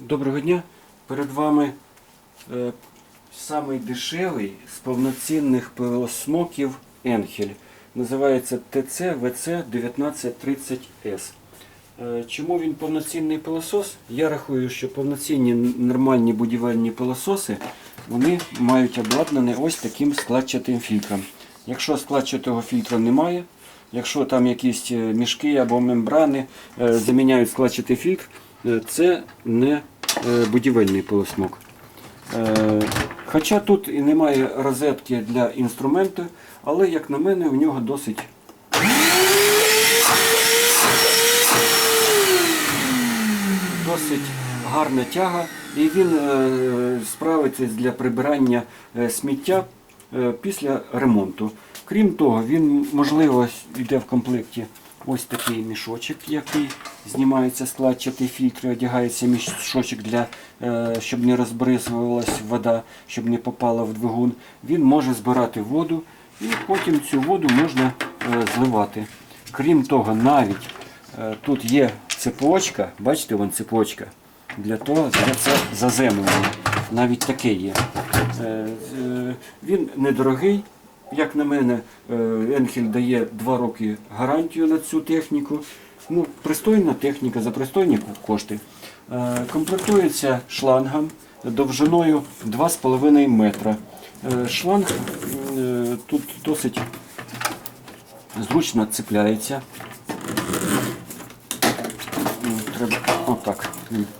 Доброго дня. Перед вами е, самий дешевий з повноцінних пилосмоків Енхель. Називається ТЦ ВЦ 1930С. Е, Чому він повноцінний пилосос? Я рахую, що повноцінні нормальні будівельні пилососи вони мають обладнані ось таким складчатим фільтром. Якщо складчатого фільтра немає, якщо там якісь е, мішки або мембрани е, заміняють складчатий фільтр, це не будівельний пилосмок. Е, Хоча тут і немає розетки для інструменту, але, як на мене, в нього досить досить гарна тяга, і він е, справиться для прибирання е, сміття е, після ремонту. Крім того, він можливо йде в комплекті ось такий мішочок, який знімається складчатий фільтр, одягається мішочок для е, щоб не розбризувалась вода, щоб не попала в двигун. Він може збирати воду і потім цю воду можна е, зливати. Крім того, навіть Е, Тут є цепочка, бачите, вон цепочка, для того, для це заземлення. Навіть таке є. Він недорогий, як на мене, е, Енхель дає 2 роки гарантію на цю техніку. Ну, пристойна техніка за пристойні кошти. Е, Комплектується шлангом довжиною 2,5 метра. Е, Шланг тут досить зручно цепляється. Ну, Отак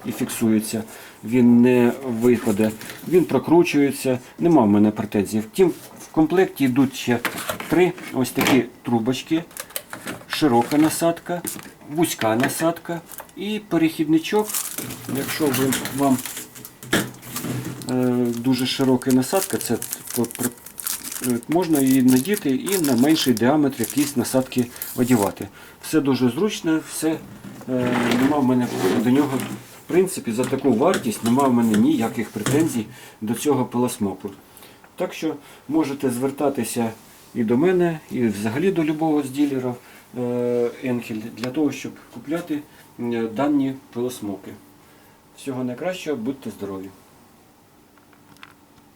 і фіксується. Він не виходить, він прокручується. Нема в мене претензій. Втім, в комплекті йдуть ще три ось такі трубочки, широка насадка, вузька насадка і перехідничок. Якщо ви, вам е, дуже широка насадка, це е, можна її надіти і на менший діаметр якісь насадки одягати. Все дуже зручно, все нема в мене до нього. В принципі, за таку вартість нема в мене ніяких претензій до цього пилосмоку. Так що можете звертатися і до мене, і взагалі до любого з ділерів е, Енхель для того, щоб купляти е, дані пилосмоки. Всього найкращого, будьте здорові!